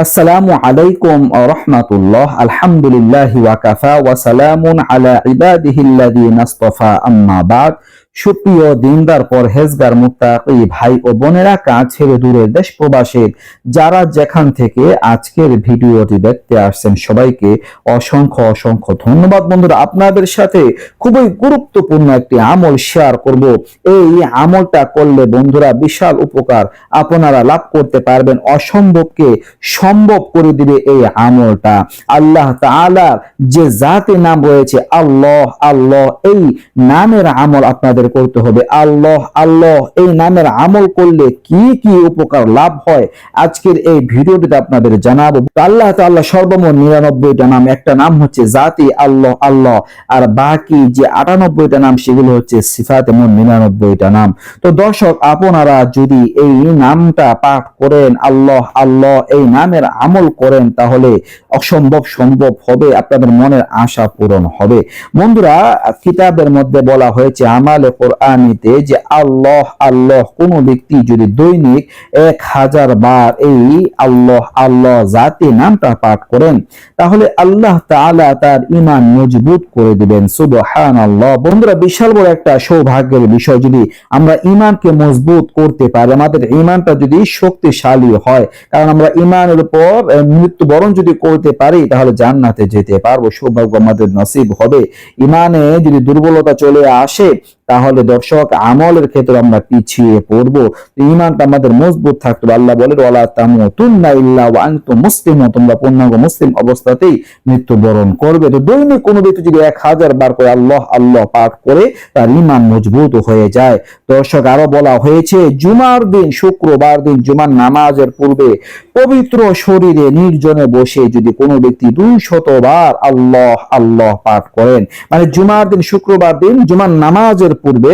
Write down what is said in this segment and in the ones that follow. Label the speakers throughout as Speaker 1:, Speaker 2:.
Speaker 1: আসসালামু আলাইকুম রহমাতুল্লাহ আলহামদুলিল্লাহ ওয়াকাফা ওয়া সালামুন আলা ইবাদিহিল্লাযীনা ইসতাফা আম্মা বাদ সুপ্রিয় দিনদার, পরহেজগার, মুত্তাকি ভাই ও বোনেরা কাছের দূরের দেশ প্রবাসের যারা যেখান থেকে আজকের ভিডিওটি দেখতে আসছেন, সবাইকে অসংখ্য অসংখ্য ধন্যবাদ। বন্ধুরা, আপনাদের সাথে খুবই গুরুত্বপূর্ণ একটি আমল শেয়ার করব। এই আমলটা করলে, বন্ধুরা, বিশাল উপকার আপনারা লাভ করতে পারবেন। অসম্ভবকে সম্ভব করে দিবে এই আমলটা। আল্লাহ তাআলার যে জাতি নাম রয়েছে, আল্লাহ আল্লাহ, এই নামের আমল আপনাদের করতে হবে। আল্লাহ আল্লাহ, এই নামের আমল করলে কি কি উপকার লাভ হয়? আজকের এই ভিডিওটিতে আপনাদের জানাব। আল্লাহ তাআলা সর্বমোট নিরানব্বইটা নাম, একটা নাম হচ্ছে জাতি আল্লাহ আল্লাহ। আর বাকি যে আটানব্বইটা নাম, সেগুলো হচ্ছে সিফাতে মোট নিরানব্বইটা নাম। তো দর্শক, আপনারা যদি এই নামটা পাঠ করেন, আল্লাহ আল্লাহ, এই নামের আমল করেন, তাহলে অসম্ভব সম্ভব হবে, আপনাদের মনের আশা পূরণ হবে। বন্ধুরা, কিতাবের মধ্যে বলা হয়েছে, আমালে কোরআনিতে যে আল্লাহ আল্লাহ কোন ব্যক্তি যদি দৈনিক এক হাজার বার এই আল্লাহ আল্লাহ জাতি নামটা পাঠ করেন, তাহলে আল্লাহ তাআলা তার ইমান মজবুত করে দিবেন। সুবহান আল্লাহ বন্ধুরা, বিশাল বড় একটা সৌভাগ্যের বিষয়, যদি আমরা ইমানকে মজবুত করতে পারি, আমাদের ইমানটা যদি শক্তিশালী হয়, কারণ আমরা ইমানের উপর মৃত্যুবরণ যদি করতে পারি, তাহলে জান্নাতে যেতে পারব। সৌভাগ্য আমাদের নসিব হবে। ইমানে যদি দুর্বলতা চলে আসে তাহলে দর্শক, আমলের ক্ষেত্রে আমরা পিছিয়ে পড়ব। ইমানটা আমাদের মজবুত থাকতে আল্লাহ বলে ওয়ালা ইল্লা ওয়া আনতুম মুসলিমুন। তোমরা পূর্ণাঙ্গ মুসলিম অবস্থাতেই মৃত্যুবরণ করবে। তো দৈনিক কোনো ব্যক্তি যদি এক হাজার বার করে আল্লাহ আল্লাহ পাঠ করে, তার ইমান মজবুত হয়ে যায়। দর্শক, আরও বলা হয়েছে, জুমার দিন, শুক্রবার দিন, জুমার নামাজের পূর্বে পবিত্র শরীরে নির্জনে বসে যদি কোনো ব্যক্তি দুই শতবার আল্লাহ আল্লাহ পাঠ করেন মানে জুমার দিন, শুক্রবার দিন, জুমার নামাজের পূর্বে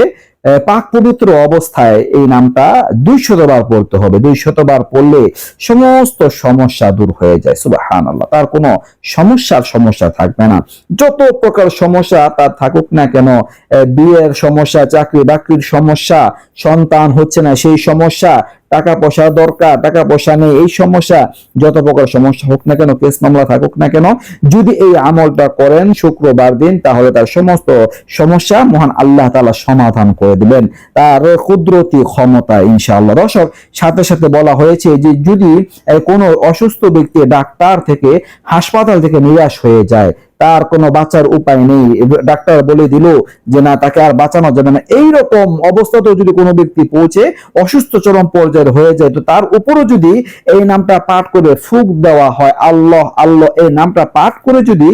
Speaker 1: পাক পবিত্র অবস্থায় এই নামটা দুই শতবার পড়তে হবে। দুই শতবার পড়লে সমস্ত সমস্যা দূর হয়ে যায়। সুবাহান আল্লাহ তার কোনো সমস্যার সমস্যা থাকবে না। যত প্রকার সমস্যা তার থাকুক না কেন বিয়ের সমস্যা চাকরি বাকরির সমস্যা, সন্তান হচ্ছে না, সেই সমস্যা টাকা পয়সা দরকার টাকা পয়সা নেই, এই সমস্যা যত প্রকার সমস্যা হোক না কেন কেস মামলা থাকুক না কেন, যদি এই আমলটা করেন শুক্রবার দিন, তাহলে তার সমস্ত সমস্যা মহান আল্লাহ তাআলা সমাধান করে দিবেন। তার কুদরতি ক্ষমতা ইনশাআল্লাহ। দর্শক, সাথে সাথে বলা হয়েছে যে যদি কোনো অসুস্থ ব্যক্তি ডাক্তার থেকে, হাসপাতাল থেকে নিরাশ হয়ে যায় তার কোনো বাঁচার উপায় নেই। ডাক্তার বলে দিল যে, না, তাকে আর বাঁচানো যাবে না। এইরকম অবস্থাতেও যদি কোনো ব্যক্তি পৌঁছে, অসুস্থ চরম পর্যায়ের হয়ে যায়, তো তার উপরও যদি এই নামটা পাঠ করে ফুক দেওয়া হয়, আল্লাহ আল্লাহ, এই নামটা পাঠ করে যদি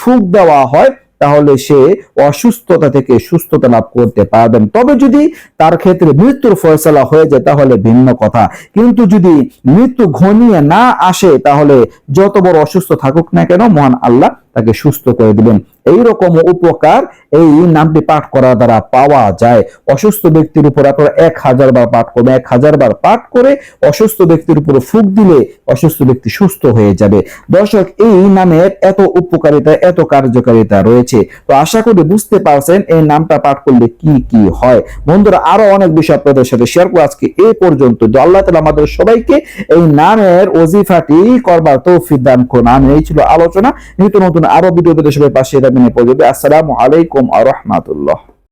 Speaker 1: ফুক দেওয়া হয়, তাহলে সে অসুস্থতা থেকে সুস্থতা লাভ করতে পারবেন। তবে যদি তার ক্ষেত্রে মৃত্যুর ফয়সলা হয়ে যায়, তাহলে ভিন্ন কথা। কিন্তু যদি মৃত্যু ঘনিয়ে না আসে, তাহলে যত বড় অসুস্থ থাকুক না কেন, মহান আল্লাহ তাকে সুস্থ করে দিবেন। এই রকম উপকার এই নামটি পাঠ করার দ্বারা পাওয়া যায়। অসুস্থ ব্যক্তির উপর আপনারা এক হাজার বার পাঠ করবেন। এক হাজার বার পাঠ করে অসুস্থ ব্যক্তির উপর ফুক দিলে অসুস্থ ব্যক্তি সুস্থ হয়ে যাবে। দর্শক, এই নামের এত উপকারিতা, এত কার্যকারিতা রয়েছে। তো আশা করি বুঝতে পারছেন এই নামটা পাঠ করলে কি কি হয়। বন্ধুরা, আরও অনেক বিষয় আপনাদের সাথে শেয়ার করব আজকে এই পর্যন্ত। আল্লাহ তালা আমাদের সবাইকে এই নামের ওজিফাটি করবার তৌফিক দান করুন। আমি এই ছিল আলোচনা। নিত্য নতুন আরও ভিডিও পেতে সবাই পাশে থাকবেন এই পর্যন্ত। আসসালামু আলাইকুম আ রহমাতুল্লাহ।